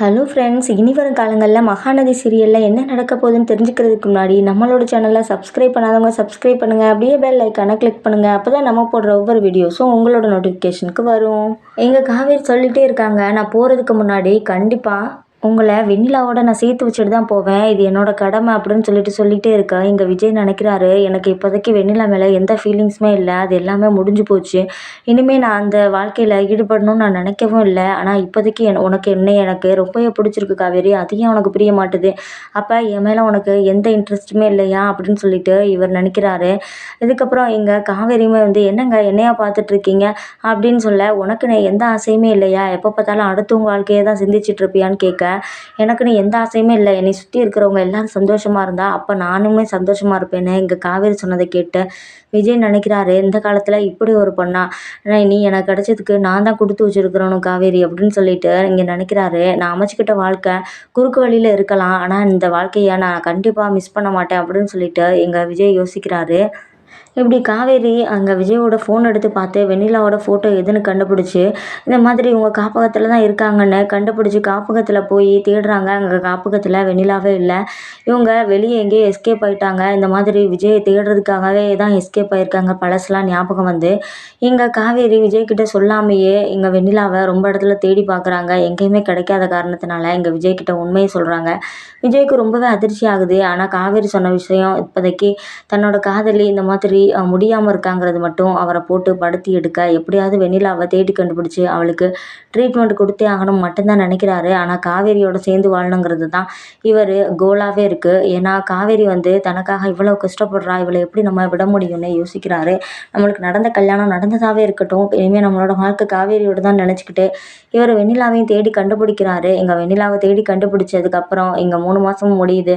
Hello friends இனி வரும் காலங்களில் மகாநதி சீரியலில் என்ன நடக்க போகுதுன்னு தெரிஞ்சுக்கிறதுக்கு முன்னாடி நம்மளோட சேனலை சப்ஸ்கிரைப் பண்ணாதவங்க சப்ஸ்கிரைப் பண்ணுங்கள் அப்படியே பெல் ஐக்கானை கிளிக் பண்ணுங்கள் அப்போ தான் நம்ம போடுற ஒவ்வொரு வீடியோஸும் உங்களோட நோட்டிஃபிகேஷனுக்கு வரும். எங்கள் காவேரி சொல்லிகிட்டே இருக்காங்க. நான் போகிறதுக்கு முன்னாடி கண்டிப்பாக உங்களை வெண்ணிலாவோட நான் சேர்த்து வச்சுட்டு தான் போவேன். இது என்னோட கடமை அப்படின்னு சொல்லிட்டு சொல்லிகிட்டே இருக்கேன் இங்கே விஜய் நினைக்கிறாரு எனக்கு இப்போதைக்கு வெண்ணிலா மேலே எந்த ஃபீலிங்ஸுமே இல்லை. அது எல்லாமே முடிஞ்சு போச்சு. இனிமேல் நான் அந்த வாழ்க்கையில் ஈடுபடணும்னு நான் நினைக்கவும் இல்லை. ஆனால் இப்போதைக்கு என் உனக்கு என்ன எனக்கு ரொம்பவே பிடிச்சிருக்கு காவேரி. அதையும் உனக்கு புரிய மாட்டுது. அப்போ என் மேலே உனக்கு எந்த இன்ட்ரெஸ்ட்டுமே இல்லையா? அப்படின்னு சொல்லிட்டு இவர் நினைக்கிறாரு. இதுக்கப்புறம் எங்கள் காவேரியுமே வந்து என்னங்க என்னையா பார்த்துட்ருக்கீங்க அப்படின்னு சொல்ல உனக்கு நான் எந்த ஆசையுமே இல்லையா? எப்போ பார்த்தாலும் அடுத்தவங்க வாழ்க்கையை தான் சிந்திச்சிட்டிருப்பியான்னு கேட்க எனக்குன்னு எந்த ஆசையுமே இல்லை. என்னை சுற்றி இருக்கிறவங்க எல்லோரும் சந்தோஷமாக இருந்தால் அப்போ நானுமே சந்தோஷமாக இருப்பேன்னு எங்கள் காவேரி சொன்னதை கேட்டு விஜய் நினைக்கிறாரு. இந்த காலத்தில் இப்படி ஒரு பொண்ணா? நீ எனக்கு கிடச்சதுக்கு நான் தான் கொடுத்து வச்சுருக்கிறோனும் காவேரி அப்படின்னு சொல்லிட்டு இங்கே நினைக்கிறாரு. நான் அமைச்சிக்கிட்ட வாழ்க்கை குறுக்கு வழியில் இருக்கலாம். ஆனால் இந்த வாழ்க்கையை நான் கண்டிப்பாக மிஸ் பண்ண மாட்டேன் அப்படின்னு சொல்லிட்டு எங்கள் விஜய் யோசிக்கிறாரு. இப்படி காவேரி அங்கே விஜயோட ஃபோன் எடுத்து பார்த்து வெண்ணிலாவோட ஃபோட்டோ எதுன்னு கண்டுபிடிச்சி இந்த மாதிரி இவங்க காப்பகத்தில் தான் இருக்காங்கன்னு கண்டுபிடிச்சி காப்பகத்தில் போய் தேடுறாங்க. அங்கே காப்பகத்தில் வெண்ணிலாவே இல்லை. இவங்க வெளியே எங்கேயோ எஸ்கேப் ஆகிட்டாங்க இந்த மாதிரி விஜயை தேடுறதுக்காகவே தான் எஸ்கேப் ஆகியிருக்காங்க பழசுலாம் ஞாபகம் வந்து இங்கே காவேரி விஜய்கிட்ட சொல்லாமையே இங்கே வெண்ணிலாவை ரொம்ப இடத்துல தேடி பார்க்குறாங்க. எங்கேயுமே கிடைக்காத காரணத்தினால இங்கே விஜய்கிட்ட உண்மையை சொல்கிறாங்க விஜய்க்கு ரொம்பவே அதிர்ச்சி ஆகுது. ஆனால் காவேரி சொன்ன விஷயம் இப்போதைக்கு தன்னோட காதலி இந்த மாதிரி முடியாமல் இருக்காங்கிறது மட்டும் அவரை போட்டு படுத்தி எடுக்க எப்படியாவது வெண்ணிலாவை தேடி கண்டுபிடிச்சி அவளுக்கு ட்ரீட்மெண்ட் கொடுத்தே ஆகணும் மட்டும்தான் நினைக்கிறாரு. ஆனால் காவேரியோட சேர்ந்து வாழணுங்கிறது தான் இவர் கோலாகவே இருக்குது ஏன்னா காவேரி வந்து தனக்காக இவ்வளோ கஷ்டப்படுறா இவளை எப்படி நம்ம விட முடியும்னு யோசிக்கிறாரு. நம்மளுக்கு நடந்த கல்யாணம் நடந்ததாகவே இருக்கட்டும். இனிமேல் நம்மளோட வாழ்க்கை காவேரியோடு தான் நினச்சிக்கிட்டு இவர் வெண்ணிலாவையும் தேடி கண்டுபிடிக்கிறாரு. எங்கள் வெண்ணிலாவை தேடி கண்டுபிடிச்சதுக்கப்புறம் இங்கே மூணு மாதமும் முடியுது.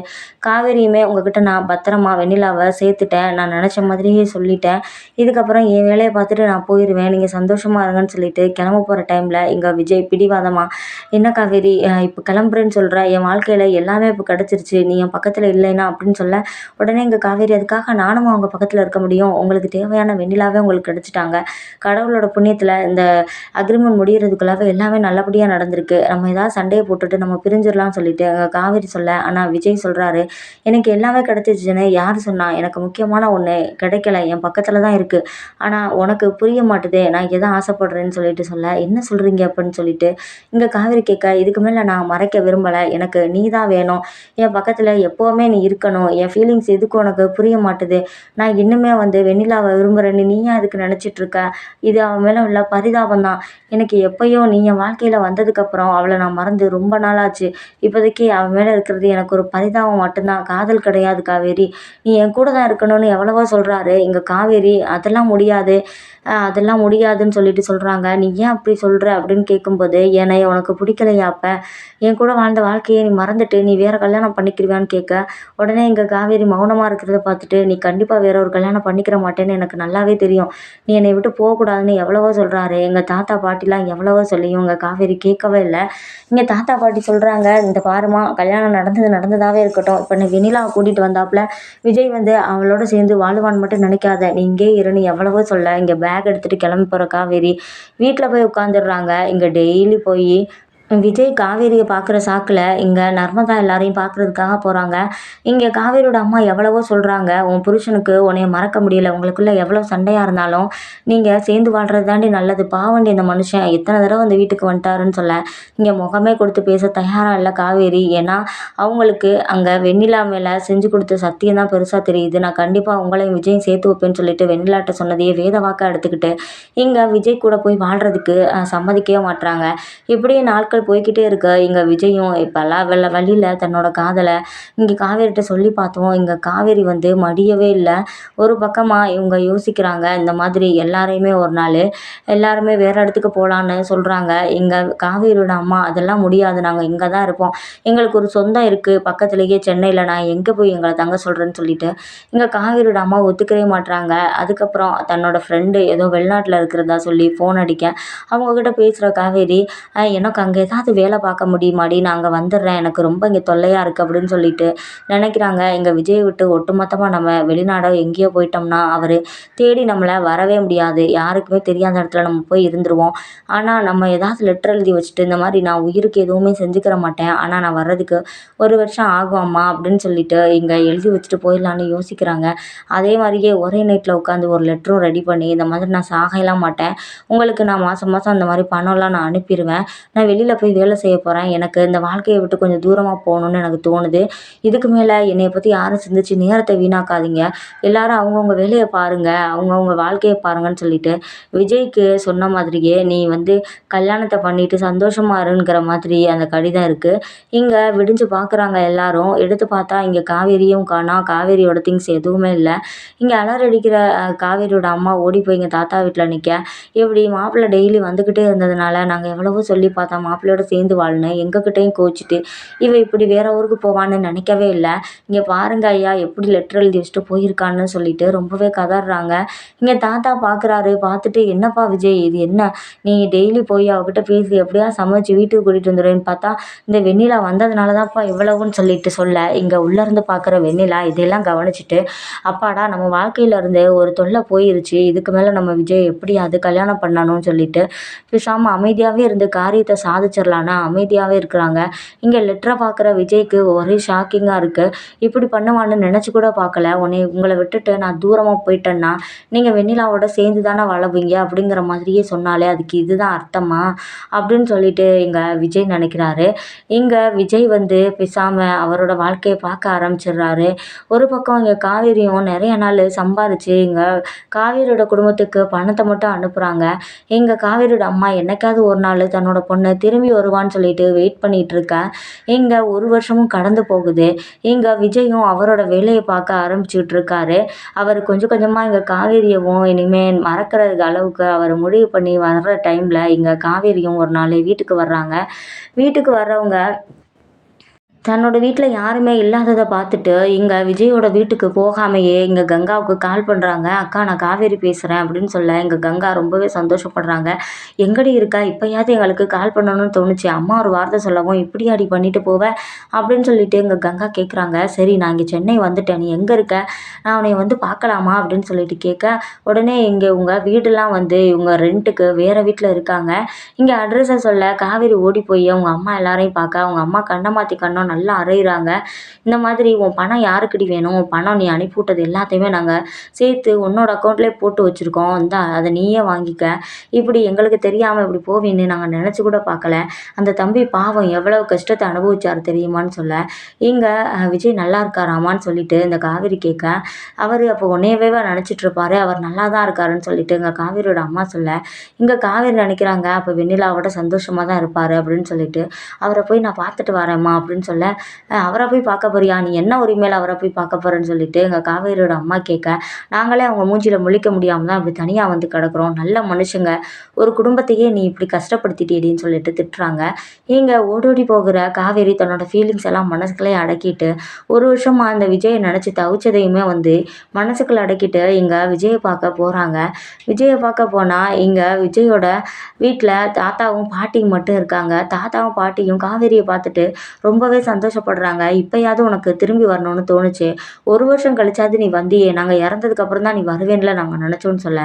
காவேரியுமே உங்ககிட்ட நான் பத்திரமா வெண்ணிலாவை சேர்த்துட்டேன். நான் நினச்ச மாதிரி மாதிரியே சொல்லிட்டேன். இதுக்கப்புறம் என் வேலையை பார்த்துட்டு நான் போயிடுவேன் நீங்கள் சந்தோஷமாக இருங்கன்னு சொல்லிட்டு கிளம்ப போகிற டைமில் எங்கள் விஜய் பிடிவாதமாக என்ன காவேரி இப்போ கிளம்புறேன்னு சொல்கிற என் வாழ்க்கையில் எல்லாமே இப்போ கிடச்சிருச்சு. நீ என் பக்கத்தில் இல்லைன்னா? அப்படின்னு சொல்ல உடனே எங்கள் காவேரி அதுக்காக நானும் அவங்க பக்கத்தில் இருக்க முடியும். உங்களுக்கு தேவையான வெண்ணிலாவே உங்களுக்கு கிடச்சிட்டாங்க. கடவுளோட புண்ணியத்தில் இந்த அக்ரிமெண்ட் முடிகிறதுக்குள்ளாவே எல்லாமே நல்லபடியாக நடந்திருக்கு. நம்ம ஏதாவது சண்டையை போட்டுட்டு நம்ம பிரிஞ்சிடலாம்னு சொல்லிட்டு அங்கே காவேரி சொல்ல ஆனால் விஜய் சொல்கிறாரு எனக்கு எல்லாமே கிடச்சிருச்சுன்னு யார் சொன்னா? எனக்கு முக்கியமான ஒன்று கிடைக்கல என் பக்கத்தில் தான் இருக்குது ஆனால் உனக்கு புரிய மாட்டுதே நான் எதை ஆசைப்படுறேன்னு சொல்லிட்டு சொல்ல என்ன சொல்கிறீங்க அப்படின்னு சொல்லிட்டு இங்கே காவேரி கேட்க இதுக்கு மேலே நான் மறைக்க விரும்பலை. எனக்கு நீ தான் வேணும். என் பக்கத்தில் எப்போவுமே நீ இருக்கணும். என் ஃபீலிங்ஸ் எதுக்கு உனக்கு புரிய மாட்டுது? நான் இன்னுமே வந்து வெண்ணிலாவை விரும்புகிறேன்னு நீ ஏன் அதுக்கு நினச்சிட்ருக்க இது அவன் மேலே உள்ள பரிதாபம் தான். எனக்கு எப்போயோ நீ என் வாழ்க்கையில் வந்ததுக்கப்புறம் அவளை நான் மறந்து ரொம்ப நாளாச்சு. இப்போதைக்கு அவன் மேலே இருக்கிறது எனக்கு ஒரு பரிதாபம் மட்டும்தான். காதல் கிடையாது காவேரி. நீ என் கூட தான் இருக்கணும்னு எவ்வளவோ சொல்கிறாரு இங்கே காவேரி அதெல்லாம் முடியாது. அதெல்லாம் முடியாதுன்னு சொல்லிட்டு சொல்கிறாங்க நீ ஏன் அப்படி சொல்கிற அப்படின்னு கேட்கும்போது என்னை உனக்கு பிடிக்கலையா அப்போ? என் கூட வாழ்ந்த வாழ்க்கையை நீ மறந்துட்டு நீ வேறு கல்யாணம் பண்ணிக்கிறியான்னு கேட்க உடனே எங்கள் காவேரி மௌனமாக இருக்கிறத பார்த்துட்டு நீ கண்டிப்பாக வேற ஒரு கல்யாணம் பண்ணிக்கிற மாட்டேன்னு எனக்கு நல்லாவே தெரியும். நீ என்னை விட்டு போகக்கூடாதுன்னு எவ்வளவோ சொல்கிறாரு எங்கள் தாத்தா பாட்டிலாம் எவ்வளவோ சொல்லியும் எங்கள் காவேரி கேட்கவே இல்லை. இங்கே தாத்தா பாட்டி சொல்கிறாங்க இந்த பாருமா கல்யாணம் நடந்தது நடந்ததாகவே இருக்கட்டும். இப்போ நீ வெனிலாவை கூட்டிகிட்டு வந்தாப்புல விஜய் வந்து அவளோட சேர்ந்து வாழ்வான் மட்டும் நினைக்காத. நீ இங்கே இரு நீ எவ்வளவோ சொல்ல. இங்கே பேக் எடுத்துகிட்டு கிளம்பி போகிற காவேரி. வீட்டில் போய் உட்காந்துடுறாங்க இங்கே டெய்லி போய் விஜய் காவேரியை பார்க்குற சாக்கில் இங்கே நர்மதா எல்லாரையும் பார்க்குறதுக்காக போகிறாங்க இங்கே காவேரியோட அம்மா எவ்வளவோ சொல்கிறாங்க உன் புருஷனுக்கு உன்னைய மறக்க முடியல. உங்களுக்குள்ளே எவ்வளோ சண்டையாக இருந்தாலும் நீங்கள் சேர்ந்து வாழ்கிறது தாண்டி நல்லது. பாவண்டி இந்த மனுஷன். எத்தனை தடவை அந்த வீட்டுக்கு வந்துட்டாருன்னு சொல்ல. இங்கே முகமே கொடுத்து பேச தயாராக இல்லை காவேரி. ஏன்னா அவங்களுக்கு அங்கே வெண்ணிலா மேலே செஞ்சு கொடுத்த சத்தியம் தான் பெருசாக தெரியுது. நான் கண்டிப்பாக உங்களையும் விஜயும் சேர்த்து வைப்பேன்னு சொல்லிட்டு வெண்ணிலாட்ட சொன்னதையே வேத வாக்காக எடுத்துக்கிட்டு இங்கே விஜய் கூட போய் வாழ்கிறதுக்கு சம்மதிக்கவே மாட்டுறாங்க இப்படியே நாட்கள் போய்க்கிட்டே இருக்க. இங்கே விஜயும் இப்போல்லாம் வெள்ள வழியில் தன்னோட காதலை இங்கே காவேரிகிட்ட சொல்லி பார்த்தோம். இங்கே காவேரி வந்து மடியவே இல்லை. ஒரு பக்கமாக இவங்க யோசிக்கிறாங்க. இந்த மாதிரி எல்லாரையுமே ஒரு நாள் எல்லாருமே வேறு இடத்துக்கு போகலான்னு சொல்கிறாங்க எங்கள் காவேரியோட அம்மா அதெல்லாம் முடியாது. நாங்கள் இங்கே தான் இருப்போம். எங்களுக்கு ஒரு சொந்தம் இருக்குது பக்கத்துலேயே சென்னையில் நான் எங்கே போய் எங்களை தங்க சொல்கிறேன்னு சொல்லிட்டு இங்கே காவேரியோட அம்மா ஒத்துக்கவே மாட்டுறாங்க அதுக்கப்புறம் தன்னோட ஃப்ரெண்டு ஏதோ வெளிநாட்டில் இருக்கிறதா சொல்லி ஃபோன் அடிக்க அவங்கக்கிட்ட பேசுகிற காவேரி எனக்கு அங்கே ஏதாவது வேலை பார்க்க முடியுமாடி? நான் அங்கே வந்துடுறேன். எனக்கு ரொம்ப இங்கே தொல்லையாக இருக்குது அப்படின்னு சொல்லிட்டு நினைக்கிறாங்க. எங்கள் விஜயை விட்டு ஒட்டுமொத்தமாக நம்ம வெளிநாடோ எங்கேயோ போயிட்டோம்னா அவர் தேடி நம்மளை வரவே முடியாது. யாருக்குமே தெரியாத இடத்துல நம்ம போய் இருந்துருவோம். ஆனால் நம்ம ஏதாவது லெட்டர் எழுதி வச்சுட்டு இந்த மாதிரி நான் உயிருக்கு எதுவுமே செஞ்சுக்கிற மாட்டேன். ஆனால் நான் வர்றதுக்கு ஒரு வருஷம் ஆகும் அம்மா அப்படின்னு சொல்லிட்டு இங்கே எழுதி வச்சுட்டு போயிடலான்னு யோசிக்கிறாங்க. அதே மாதிரியே ஒரே நைட்டில் உட்காந்து ஒரு லெட்டரும் ரெடி பண்ணி இந்த மாதிரி நான் சாகலாம் மாட்டேன். உங்களுக்கு நான் மாதம் மாதம் அந்த மாதிரி பணம்லாம் நான் அனுப்பிடுவேன் நான் வெளியில் போய் வேலை செய்ய போகிறேன் எனக்கு இந்த வாழ்க்கையை விட்டு கொஞ்சம் தூரமாக போகணுன்னு எனக்கு தோணுது. இதுக்கு மேலே என்னை பற்றி யாரும் சிந்திச்சு நேரத்தை வீணாக்காதீங்க. எல்லாரும் அவங்கவுங்க வேலையை பாருங்கள் அவங்கவுங்க வாழ்க்கையை பாருங்கன்னு சொல்லிட்டு விஜய்க்கு சொன்ன மாதிரியே நீ வந்து கல்யாணத்தை பண்ணிட்டு சந்தோஷமா இருங்கிற மாதிரி அந்த கடிதம் இருக்குது இங்கே விடிஞ்சு பார்க்குறாங்க எல்லாரும். எடுத்து பார்த்தா இங்கே காவேரியும் காணா காவேரியோட திங்ஸ் எதுவுமே இல்லை. இங்கே அலறடிக்கிற காவேரியோட அம்மா ஓடி போய் எங்கள் தாத்தா வீட்டில் நிற்க இப்படி மாப்பிள்ளை டெய்லி வந்துக்கிட்டே இருந்ததுனால நாங்கள் எவ்வளவோ சொல்லி பார்த்தா மாப்பிள்ளையோட சேர்ந்து வாழ்னேன் எங்ககிட்டயும் கோச்சிட்டு இவ இப்படி வேற ஊருக்கு போவான்னு நினைக்கவே இல்லை. இங்கே பாருங்க ஐயா எப்படி லெட்டர் எழுதி வச்சுட்டு போயிருக்கான்னு சொல்லிட்டு ரொம்பவே கதறாங்க. இங்கே தாத்தா பார்க்குறாரு பார்த்துட்டு என்னப்பா விஜய் இது என்ன? நீ டெய்லி போய் அவகிட்ட பேசி எப்படியா சமைச்சு வீட்டுக்கு கூட்டிகிட்டு வந்துடுவேன்னு பார்த்தா இந்த வெண்ணிலா வந்ததுனால தான்ப்பா இவ்வளவுன்னு சொல்லிட்டு சொல்ல. இங்கே உள்ளேருந்து பார்க்குற வெண்ணிலா இதெல்லாம் கவனிச்சுட்டு அப்பாடா நம்ம வாழ்க்கையில இருந்து ஒரு தொல்லை போயிருச்சு. இதுக்கு மேலே நம்ம விஜய் எப்படியாவது கல்யாணம் பண்ணணும்னு சொல்லிட்டு பேசாமல் அமைதியாகவே இருந்து காரியத்தை சாதிச்சிடலான்னு அமைதியாகவே இருக்கிறாங்க. இங்கே லெட்டரை பார்க்குற விஜய்க்கு ஒரே ஷாக்கிங்காக இருக்குது இப்படி பண்ணுவான்னு நினச்சி கூட பார்க்கல உன்னை உங்களை விட்டுட்டு நான் தூரமாக போயிட்டேன்னா நீங்கள் வெண்ணிலாவோட சேர்ந்து தானே வளவீங்க அப்படிங்கிற மாதிரியே சொன்னாலே அதுக்கு இதுதான் அர்த்தமா? அப்படின்னு சொல்லிட்டு இங்கே விஜய் நினைக்கிறாரு. இங்கே விஜய் வந்து பேசாமல் அவரோட வாழ்க்கையை பார்க்க ஆரம்பிச்சிடுறாரு. ஒரு பக்கம் இங்கே காவேரியும் நிறைய நாள் சம்பாதிச்சு இங்கே காவேரியோட குடும்பத்துக்கு பணத்தை மட்டும் அனுப்புகிறாங்க எங்கள் காவேரியோட அம்மா என்னைக்காவது ஒரு நாள் தன்னோட பொண்ணை திரும்பி திரும்பி வருவான்னு சொல்லிட்டு வெயிட் பண்ணிட்டு இருக்கேன் இங்கே ஒரு வருஷமும் கடந்து போகுது. இங்கே விஜயும் அவரோட வேலையை பார்க்க ஆரம்பிச்சுட்டு இருக்காரு அவர் கொஞ்சம் கொஞ்சமாக இங்கே காவேரியவும் இனிமேல் மறக்கிறதுக்கு அளவுக்கு அவர் முடிவு பண்ணி வர்ற டைமில் இங்கே காவேரியும் ஒரு நாள் வீட்டுக்கு வர்றாங்க. வீட்டுக்கு வர்றவங்க தன்னோட வீட்டில் யாருமே இல்லாததை பார்த்துட்டு இங்கே விஜயோட வீட்டுக்கு போகாமையே இங்கே கங்காவுக்கு கால் பண்ணுறாங்க அக்கா நான் காவேரி பேசுகிறேன் அப்படின்னு சொல்ல இங்கே கங்கா ரொம்பவே சந்தோஷப்படுறாங்க. எங்கடி இருக்கா? இப்போயாவது எங்களுக்கு கால் பண்ணணும்னு தோணுச்சு. அம்மா ஒரு வார்த்தை சொல்லவும் இப்படி அடி பண்ணிட்டு போவேன் அப்படின்னு சொல்லிட்டு இங்கே கங்கா கேட்குறாங்க சரி நான் இங்கே சென்னை வந்துட்டேன். நீ எங்கே இருக்க? நான் உன்னை வந்து பார்க்கலாமா அப்படின்னு சொல்லிட்டு கேட்க உடனே இங்கே உங்கள் வீடெல்லாம் வந்து இவங்க ரெண்ட்டுக்கு வேறு வீட்டில் இருக்காங்க. இங்கே அட்ரஸை சொல்ல காவேரி ஓடி போய் அவங்க அம்மா எல்லாரையும் பார்க்க அவங்க அம்மா கண்ணை மாற்றி கண்ணோன்னு நல்லா அறையிறாங்க. இந்த மாதிரி உன் பணம் யாருக்குடி வேணும்? பணம் நீ அனுப்பிவிட்டது எல்லாத்தையுமே நாங்கள் சேர்த்து உன்னோட அக்கௌண்ட்லேயே போட்டு வச்சுருக்கோம். இந்த அதை நீயே வாங்கிக்க. இப்படி எங்களுக்கு தெரியாமல் இப்படி போவீன்னு நாங்கள் நினச்சி கூட பார்க்கல. அந்த தம்பி பாவம் எவ்வளவு கஷ்டத்தை அனுபவிச்சார் தெரியுமான்னு சொல்ல. இங்கே விஜய் நல்லா இருக்காராமான்னு சொல்லிட்டு இந்த காவேரி கேட்க அவர் அப்போ உன்னையவே நினச்சிட்டு இருப்பாரு. அவர் நல்லா தான் இருக்காருன்னு சொல்லிட்டு இங்கே காவிரியோட அம்மா சொல்ல. இங்கே காவேரி நினைக்கிறாங்க. அப்போ வெண்ணிலாவோட சந்தோஷமாக தான் இருப்பார் அப்படின்னு சொல்லிட்டு. அவரை போய் நான் பார்த்துட்டு வரேம்மா அப்படின்னு சொல்ல. "அஹ், அவரை போய் பார்க்க போறியா? நீ என்ன உரிமையில் அவரை போய் பார்க்க போறேன்னு சொல்லிட்டு எங்கள் காவேரியோட அம்மா கேட்க நாங்களே அவங்க மூஞ்சியில் முழிக்க முடியாமல் தான் இப்படி தனியாக வந்து கிடக்குறோம். நல்ல மனுஷங்க. ஒரு குடும்பத்தையே நீ இப்படி கஷ்டப்படுத்திட்டேடின்னு சொல்லிட்டு திட்டுறாங்க. இங்கே ஓடோடி போகிற காவேரி தன்னோட ஃபீலிங்ஸ் எல்லாம் மனசுக்குள்ளே அடக்கிட்டு ஒரு வருஷமாக அந்த விஜயை நினச்சி தவிச்சதையுமே வந்து மனசுக்குள்ள அடக்கிட்டு இங்கே விஜயை பார்க்க போகிறாங்க விஜயை பார்க்க போனால் இங்கே விஜயோட வீட்டில் தாத்தாவும் பாட்டியும் மட்டும் இருக்காங்க. தாத்தாவும் பாட்டியும் காவேரியை பார்த்துட்டு ரொம்பவே சந்தோஷப்படுறாங்க. இப்போயாவது உனக்கு திரும்பி வரணும்னு தோணுச்சு. ஒரு வருஷம் கழிச்சாவது நீ வந்தியே. நாங்கள் இறந்ததுக்கப்புறம் தான் நீ வருவேன்ல நாங்கள் நினச்சோன்னு சொல்ல.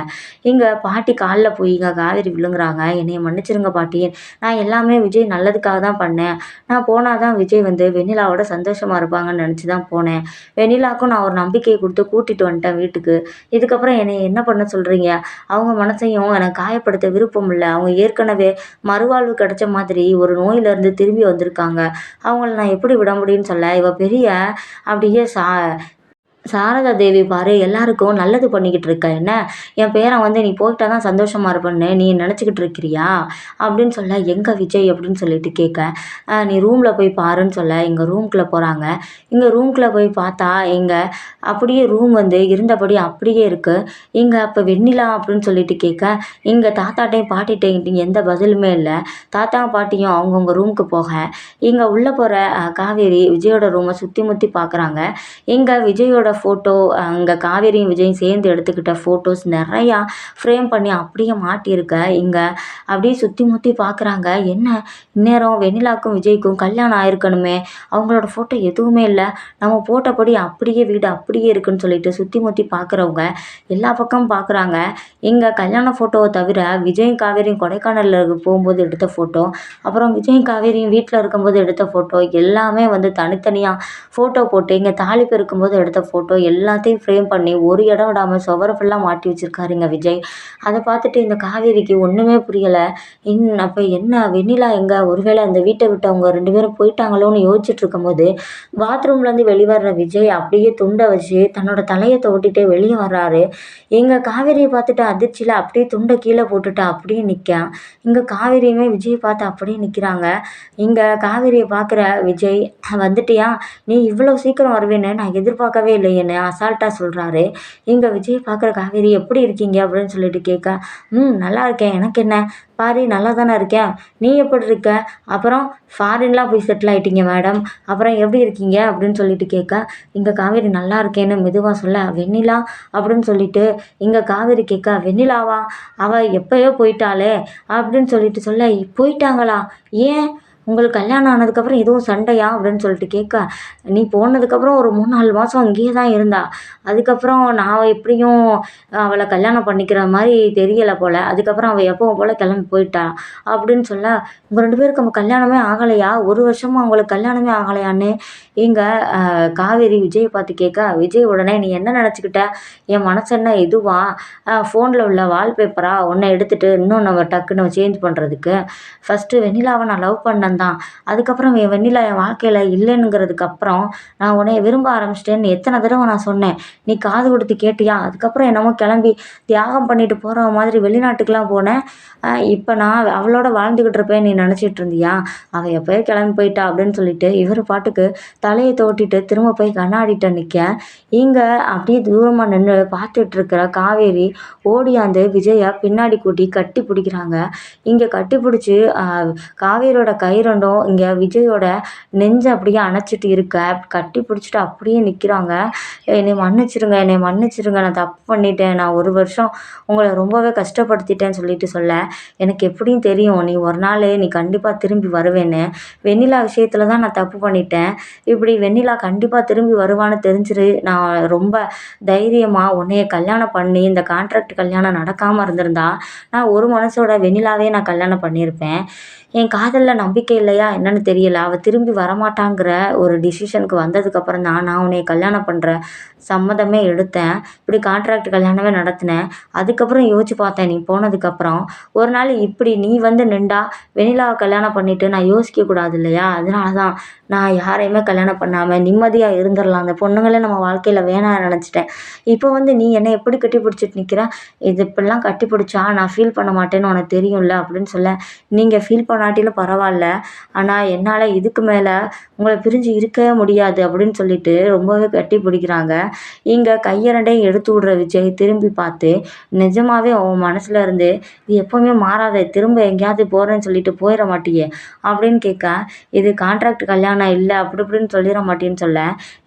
இங்கே பாட்டி காலில் போய் இங்கே காவேரி விழுங்குறாங்க. என்னையை மன்னிச்சிருங்க பாட்டி. நான் எல்லாமே விஜய் நல்லதுக்காக தான் பண்ணேன். நான் போனால் தான் விஜய் வந்து வெண்ணிலாவோட சந்தோஷமாக இருப்பாங்கன்னு நினச்சி தான் போனேன். வெண்ணிலாவுக்கும் நான் ஒரு நம்பிக்கையை கொடுத்து கூட்டிகிட்டு வந்துட்டேன் வீட்டுக்கு. இதுக்கப்புறம் என்னை என்ன பண்ண சொல்கிறீங்க அவங்க மனசையும் எனக்கு காயப்படுத்த விருப்பம் இல்லை. அவங்க ஏற்கனவே மறுவாழ்வு கிடைச்ச மாதிரி ஒரு நோயிலேருந்து திரும்பி வந்திருக்காங்க. அவங்கள நான் எப்படி விட முடியும்னு சொல்ல? இவ பெரிய அப்படியே சா சாரதா தேவி பாரு எல்லாருக்கும் நல்லது பண்ணிக்கிட்டு இருக்க என்ன? என் பேரன் வந்து நீ போயிட்டா தான் சந்தோஷமா இருப்பேன்னு நீ நினச்சிக்கிட்டு இருக்கிறியா? அப்படின்னு சொல்ல எங்கே விஜய்? அப்படின்னு சொல்லிட்டு கேட்க நீ ரூமில் போய் பாருன்னு சொல்ல இங்கே ரூம்குள்ளே போகிறாங்க இங்கே ரூம்குள்ளே போய் பார்த்தா இங்கே அப்படியே ரூம் வந்து இருந்தபடி அப்படியே இருக்குது இங்கே அப்போ வெண்ணிலா அப்படின்னு சொல்லிட்டு கேட்க இங்கே தாத்தாட்டையும் பாட்டிட்டையும் எந்த பதிலுமே இல்லை. தாத்தா பாட்டியும் அவங்கவுங்க ரூமுக்கு போக. இங்கே உள்ளே போகிற காவேரி விஜயோட ரூமை சுற்றி முற்றி பார்க்குறாங்க இங்கே விஜயோட விஜயோட ஃபோட்டோ அங்கே காவேரியும் விஜயும் சேர்ந்து எடுத்துக்கிட்ட ஃபோட்டோஸ் நிறையா ஃப்ரேம் பண்ணி அப்படியே மாட்டியிருக்க. இங்கே அப்படியே சுற்றி முற்றி பார்க்குறாங்க என்ன இந்நேரம் வெண்ணிலாக்கும் விஜய்க்கும் கல்யாணம் ஆயிருக்கணுமே. அவங்களோட ஃபோட்டோ எதுவுமே இல்லை. நம்ம போட்டபடி அப்படியே வீடு அப்படியே இருக்குன்னு சொல்லிட்டு சுற்றி முற்றி பார்க்குறவங்க எல்லா பக்கமும் பார்க்குறாங்க இங்கே கல்யாண ஃபோட்டோவை தவிர விஜயும் காவேரியும் கொடைக்கானலில் போகும்போது எடுத்த ஃபோட்டோ அப்புறம் விஜயும் காவேரியும் வீட்டில் இருக்கும்போது எடுத்த ஃபோட்டோ எல்லாமே வந்து தனித்தனியாக ஃபோட்டோ போட்டு இங்கே தாலிப்பு இருக்கும்போது எடுத்த ஃபோட்டோ ஃபோட்டோ எல்லாத்தையும் ஃப்ரேம் பண்ணி ஒரு இடம் விடாமல் சுவரை ஃபுல்லாக மாட்டி வச்சுருக்காருங்க விஜய். அதை பார்த்துட்டு இந்த காவேரிக்கு ஒன்றுமே புரியலை. இன் அப்போ என்ன வெண்ணிலா எங்கே? ஒருவேளை அந்த வீட்டை விட்டு அவங்க ரெண்டு பேரும் போயிட்டாங்களோன்னு யோசிச்சுட்டு இருக்கும்போது பாத்ரூம்லேருந்து வெளிவர்ற விஜய் அப்படியே துண்டை வச்சு தன்னோட தலையை தோட்டிட்டே வெளியே வர்றாரு. எங்கள் காவேரியை பார்த்துட்டு அதிர்ச்சியில் அப்படியே துண்டை கீழே போட்டுட்டு அப்படியே நிற்கேன் இங்கே காவேரியுமே விஜயை பார்த்து அப்படியே நிற்கிறாங்க இங்கே காவேரியை பார்க்குற விஜய் வந்துட்டியா? நீ இவ்வளோ சீக்கிரம் வருவேன்னு நான் எதிர்பார்க்கவே இல்லை. என்னை அசால்ட்டாக சொல்கிறாரு இங்கே விஜய் பார்க்குற காவேரி எப்படி இருக்கீங்க? அப்படின்னு சொல்லிட்டு கேட்க ம் நல்லா இருக்கேன். எனக்கு என்ன? பாரு நல்லா தானே இருக்கேன். நீ எப்படி இருக்க? அப்புறம் ஃபாரின்லாம் போய் செட்டில் ஆகிட்டீங்க மேடம் அப்புறம் எப்படி இருக்கீங்க? அப்படின்னு சொல்லிட்டு கேட்க இங்கே காவேரி நல்லா இருக்கேன்னு மெதுவாக சொல்ல வெண்ணிலா? அப்படின்னு சொல்லிட்டு இங்கே காவேரி கேட்க வெண்ணிலாவா? அவள் எப்போயோ போயிட்டாளே. அப்படின்னு சொல்லிட்டு சொல்ல போயிட்டாங்களா? ஏன்? உங்களுக்கு கல்யாணம் ஆனதுக்கப்புறம் எதுவும் சண்டையா அப்படின்னு சொல்லிட்டு கேட்க நீ போனதுக்கப்புறம் ஒரு மூணு நாலு மாதம் அங்கேயே தான் இருந்தா. அதுக்கப்புறம் நான் எப்படியும் அவளை கல்யாணம் பண்ணிக்கிற மாதிரி தெரியலை போல். அதுக்கப்புறம் அவள் எப்பவும் போல் கிளம்பி போயிட்டா அப்படின்னு சொல்ல உங்கள் ரெண்டு பேருக்கு நம்ம கல்யாணமே ஆகலையா? ஒரு வருஷமாக அவங்களுக்கு கல்யாணமே ஆகலையான்னு? இங்கே காவேரி விஜயை பார்த்து கேட்க விஜய் உடனே நீ என்ன நினச்சிக்கிட்ட? என் மனசு என்ன இதுவா ஃபோனில் உள்ள வால்பேப்பரா ஒன்றை எடுத்துகிட்டு இன்னும் நம்ம டக்குன்னு சேஞ்ச் பண்ணுறதுக்கு ஃபஸ்ட்டு வெண்ணிலாவை நான் லவ் பண்ண தான். அதுக்கப்புறம் என் வெண்ணிலா என் வாழ்க்கையில் இல்லைனுங்கிறதுக்கு அப்புறம் நான் உன்னைய விரும்ப ஆரம்பிச்சிட்டேன்னு எத்தனை தடவை நான் சொன்னேன். நீ காது கொடுத்து கேட்டியா? அதுக்கப்புறம் என்னமோ கிளம்பி தியாகம் பண்ணிட்டு போகிற மாதிரி வெளிநாட்டுக்கெலாம் போனேன் இப்போ நான் அவளோட வாழ்ந்துக்கிட்டு இருப்பேன் நீ நினச்சிட்டு இருந்தியா? அவள் எப்போயோ கிளம்பி போயிட்டா அப்படின்னு சொல்லிட்டு இவர் பாட்டுக்கு தலையை தோட்டிட்டு திரும்ப போய் கண்ணாடிட்ட நிற்க இங்கே அப்படியே தூரமாக நின்று பார்த்துட்டு இருக்கிற காவேரி ஓடியாந்து விஜயா பின்னாடி கூட்டி கட்டி பிடிக்கிறாங்க. இங்கே கட்டி பிடிச்சி காவேரியோட கயிறு ரெண்டும் இங்கே விஜயோட நெஞ்சை அப்படியே அணைச்சிட்டு இருக்க. கட்டி பிடிச்சிட்டு அப்படியே நிற்கிறாங்க என்னை மன்னிச்சிருங்க என்னை மன்னிச்சிருங்க. நான் தப்பு பண்ணிட்டேன். நான் ஒரு வருஷம் உங்களை ரொம்பவே கஷ்டப்படுத்திட்டேன்னு சொல்லிட்டு சொல்ல. எனக்கு எப்படியும் தெரியும். நீ ஒரு நாள் நீ கண்டிப்பாக திரும்பி வருவேன்னு. வெண்ணிலா விஷயத்தில் தான் நான் தப்பு பண்ணிட்டேன். இப்படி வெண்ணிலா கண்டிப்பாக திரும்பி வருவான்னு தெரிஞ்சிரு. நான் ரொம்ப தைரியமாக உன்னைய கல்யாணம் பண்ணி இந்த கான்ட்ராக்ட் கல்யாணம் நடக்காமல் இருந்திருந்தா நான் ஒரு மனசோட வெண்ணிலாவே நான் கல்யாணம் பண்ணியிருப்பேன். என் காதலில் நம்பிக்கை இல்லையா? என்னன்னு தெரியல. அவள் திரும்பி வரமாட்டாங்கிற ஒரு டிசிஷனுக்கு வந்ததுக்கப்புறம் தான் நான் உன்னை கல்யாணம் பண்ணுறேன் சம்மதமே எடுத்தேன். இப்படி கான்ட்ராக்ட் கல்யாணமே நடத்தினேன். அதுக்கப்புறம் யோசிச்சு பார்த்தேன் நீ போனதுக்கப்புறம் ஒரு நாள் இப்படி நீ வந்து நின்றா வெண்ணிலாவை கல்யாணம் பண்ணிவிட்டு நான் யோசிக்கக்கூடாது இல்லையா? அதனால தான் நான் யாரையுமே கல்யாணம் பண்ணாமல் நிம்மதியாக இருந்துடலாம் அந்த பொண்ணுங்களே நம்ம வாழ்க்கையில் வேணாம் நினச்சிட்டேன். இப்போ வந்து நீ என்னை எப்படி கட்டி பிடிச்சிட்டு நிற்கிற இது இப்படிலாம் கட்டி பிடிச்சா நான் ஃபீல் பண்ண மாட்டேன்னு உனக்கு தெரியும்ல அப்படின்னு சொல்ல. நீங்கள் ஃபீல் பண்ணாட்டிலும் பரவாயில்ல. ஆனால் என்னால் இதுக்கு மேலே உங்களை பிரிஞ்சு இருக்கவே முடியாது அப்படின்னு சொல்லிட்டு ரொம்பவே கட்டி பிடிக்கிறாங்க. இங்கே கையரண்டையும் எடுத்து விட்ற விஜய் திரும்பி பார்த்து நிஜமாகவே அவன் மனசில் இருந்து இது எப்போவுமே மாறாத. திரும்ப எங்கேயாவது போகிறேன்னு சொல்லிட்டு போயிட மாட்டியே? அப்படின்னு கேட்க இது கான்ட்ராக்ட் கல்யாணம் நான் இல்லை அப்படி இப்படின்னு சொல்லிட மாட்டேன்னு சொல்ல.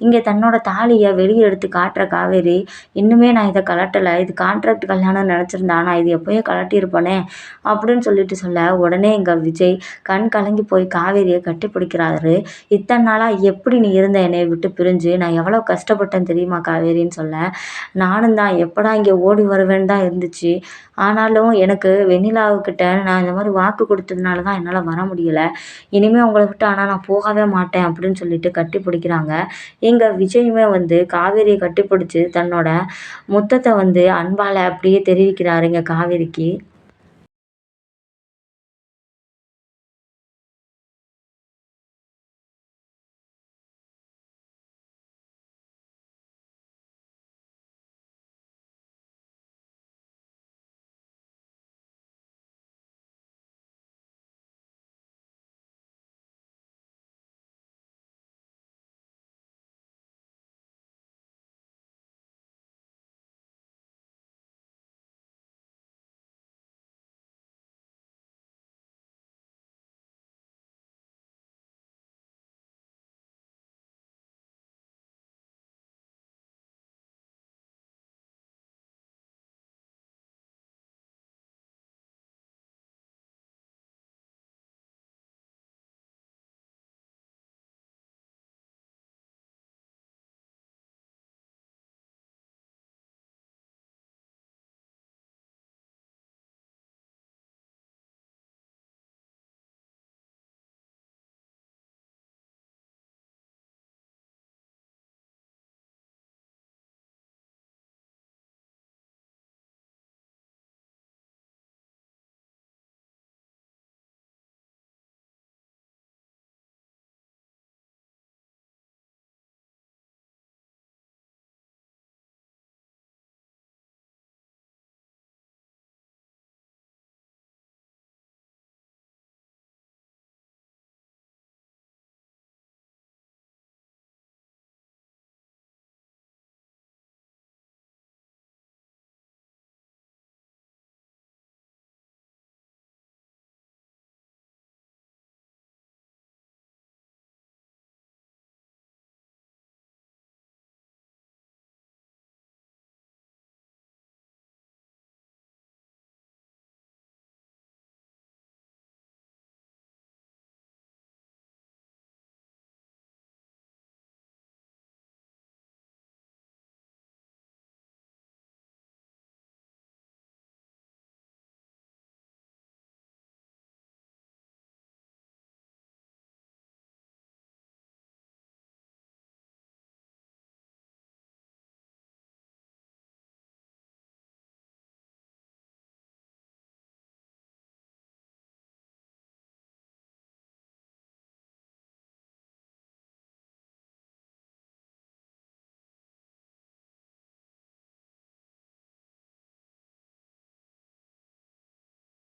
இங்கே தன்னோட தாலியை வெளியே எடுத்து காட்டுற காவேரி இன்னுமே நான் இதை கலட்டலை இது கான்ட்ராக்ட் கல்யாணம் நினச்சிருந்தா நான் இது எப்போயோ கலட்டியிருப்பேனே அப்படின்னு சொல்லிட்டு சொல்ல. உடனே இங்கே விஜய் கண் கலங்கி போய் காவேரியை கட்டிப்பிடிக்கிறாரு. இத்தனை நாளாக எப்படி நீ இருந்த என்னை விட்டு பிரிஞ்சு? நான் எவ்வளோ கஷ்டப்பட்டேன் தெரியுமா காவேரின்னு சொல்ல. நானும் தான். எப்படா இங்கே ஓடி வருவேன்னு தான் இருந்துச்சு. ஆனாலும் எனக்கு வெண்ணிலாவுக்கிட்ட நான் இந்த மாதிரி வாக்கு கொடுத்ததுனால தான் என்னால் வர முடியலை. இனிமேல் உங்களை விட்டு ஆனால் நான் போகவே மாட்டேன். மாட்டேன் அப்படின்னு சொல்லிட்டு கட்டி பிடிக்கிறாங்க. எங்கள் விஜயுமே வந்து காவேரியை கட்டி பிடிச்சி தன்னோட முத்தத்தை வந்து அன்பால் அப்படியே தெரிவிக்கிறாரு இங்கே காவேரிக்கு.